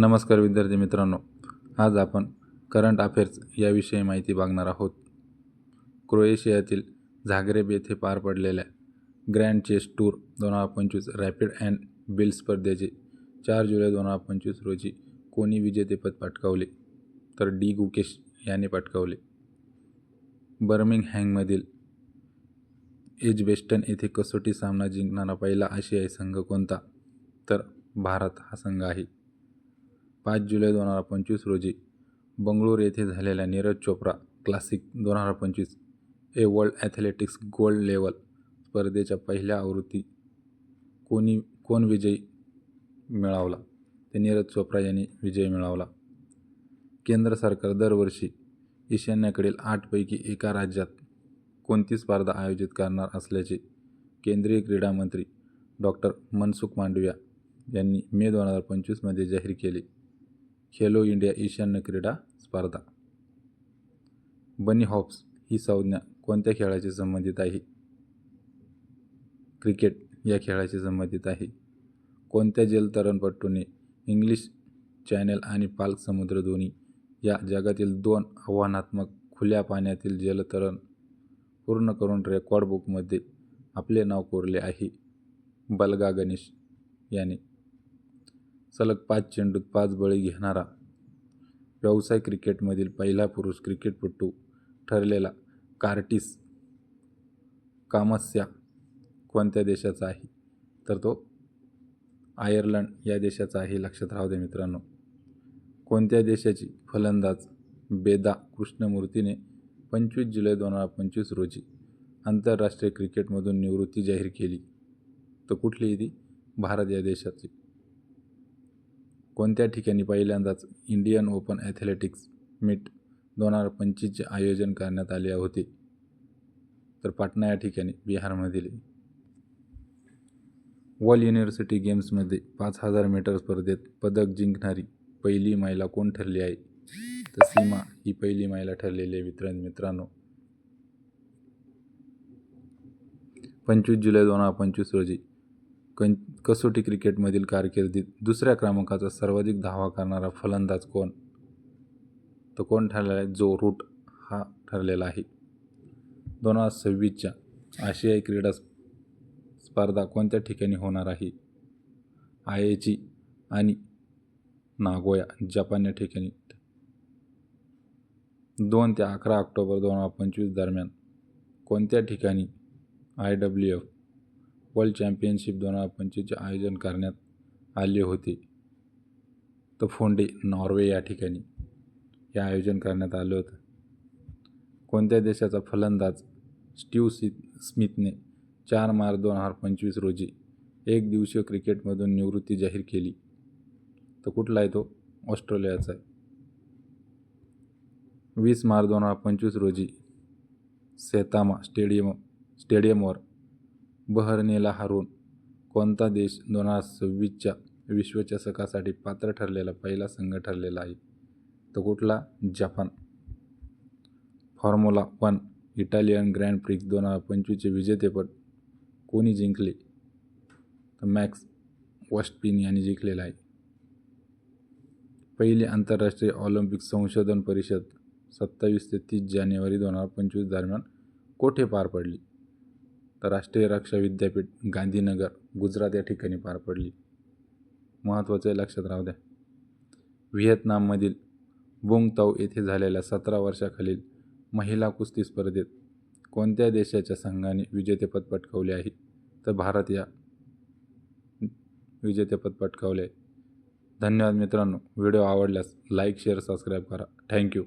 नमस्कार विद्यार्थी मित्रांनो. आज आपण करंट अफेअर्स याविषयी माहिती बघणार आहोत. क्रोएशियातील झाग्रेब येथे पार पडलेल्या ग्रँड चेस टूर दोन हजार पंचवीस रॅपिड अँड बिल स्पर्धेचे चार जुलै दोन हजार पंचवीस रोजी कोणी विजेतेपद पटकावले? तर डी. गुकेश याने पटकावले. बर्मिंगहॅममधील एजबेस्टन येथे कसोटी सामना जिंकणारा पहिला आशियाई संघ कोणता? तर भारत हा संघ आहे. पाच जुलै दोन हजार पंचवीस रोजी बंगळूर येथे झालेल्या नीरज चोप्रा क्लासिक दोन हजार पंचवीस A world athletics gold level स्पर्धेच्या पहिल्या आवृत्ती कोणी कोण विजयी मिळवला? ते नीरज चोप्रा यांनी विजय मिळवला. केंद्र सरकार दरवर्षी ईशान्येकडील आठपैकी एका राज्यात कोणती स्पर्धा आयोजित करणार असल्याचे केंद्रीय क्रीडा मंत्री डॉक्टर मनसुख मांडविया यांनी मे दोन हजार पंचवीसमध्ये जाहीर केले. खेलो इंडिया ईशान्य क्रीडा स्पर्धा. बनी हॉप्स ही संज्ञा कोणत्या खेळाशी संबंधित आहे? क्रिकेट या खेळाशी संबंधित आहे. कोणत्या जलतरणपटूने इंग्लिश चॅनेल आणि पाल्क समुद्र दोन्ही या जगातील दोन आव्हानात्मक खुल्या पाण्यातील जलतरण पूर्ण करून रेकॉर्ड बुकमध्ये आपले नाव कोरले आहे? बलगा गणेश याने सलग पाच चेंडूत पाच बळी घेणारा व्यवसाय क्रिकेटमधील पहिला पुरुष क्रिकेटपटू ठरलेला कार्टिस कामस्या कोणत्या देशाचा आहे? तर तो आयर्लंड या देशाचा आहे लक्षात राहू दे मित्रांनो. कोणत्या देशाची फलंदाज बेदा कृष्णमूर्तीने पंचवीस जुलै दोन हजार पंचवीस रोजी आंतरराष्ट्रीय क्रिकेटमधून निवृत्ती जाहीर केली? तर कुठली ती भारत या देशाची कोणत्या ठिकाणी पहिल्यांदाच इंडियन ओपन ॲथलेटिक्स मीट दोन हजार पंचवीसचे आयोजन करण्यात आले होते? तर पाटणा या ठिकाणी बिहारमधील वर्ल्ड युनिव्हर्सिटी गेम्समध्ये पाच हजार मीटर स्पर्धेत पदक जिंकणारी पहिली महिला कोण ठरली आहे? तर सीमा ही पहिली महिला ठरलेली आहे मित्र मित्रांनो. पंचवीस जुलै दोन हजार पंचवीस रोजी कं कसोटी क्रिकेटमधील कारकिर्दीत दुसऱ्या क्रमांकाचा सर्वाधिक धावा करणारा फलंदाज कोण? तो कोण ठरलेला आहे? जो रूट हा ठरलेला आहे. दोन हजार सव्वीसच्या आशियाई क्रीडा स्पर्धा कोणत्या ठिकाणी होणार आहे? आयची आणि नागोया जपान या ठिकाणी. दोन ते अकरा ऑक्टोबर दोन हजार पंचवीस दरम्यान कोणत्या ठिकाणी I W F world championship दोन हजार पंचवीसचे आयोजन करण्यात आले होते. तर फोंडे नॉर्वे या ठिकाणी हे आयोजन करण्यात आलं होतं. कोणत्या देशाचा फलंदाज स्टीव सी स्मिथने चार मार्च दोन हजार पंचवीस रोजी एक दिवसीय क्रिकेटमधून निवृत्ती जाहीर केली? तर कुठला आहे? तो ऑस्ट्रेलियाचा आहे. वीस मार्च दोन हजार पंचवीस रोजी सेतामा स्टेडियम स्टेडियमवर बहरनेला हरवून कोणता देश दोन हजार सव्वीसच्या विश्वचषकासाठी पात्र ठरलेला पहिला संघ ठरलेला आहे? तो कुठला? Japan. Formula One Italian Grand Prix दोन हजार पंचवीसचे विजेतेपद कोणी जिंकले? तर मॅक्स वॉस्टपिन यांनी जिंकलेला आहे. पहिली आंतरराष्ट्रीय ऑलिम्पिक संशोधन परिषद सत्तावीस ते तीस जानेवारी दोन हजार पंचवीस दरम्यान कोठे पार पडली? तर राष्ट्रीय रक्षा विद्यापीठ गांधीनगर गुजरात या ठिकाणी पार पडली. महत्त्वाचं लक्षात राहू द्या. व्हिएतनाममधील बोंगताऊ येथे झालेल्या सतरा वर्षाखालील महिला कुस्ती स्पर्धेत कोणत्या देशाच्या संघाने विजेतेपद पटकावले आहे? तर भारत या विजेतेपद पटकावले आहे. धन्यवाद मित्रांनो. व्हिडिओ आवडल्यास लाईक शेअर सबस्क्राईब करा. Thank you.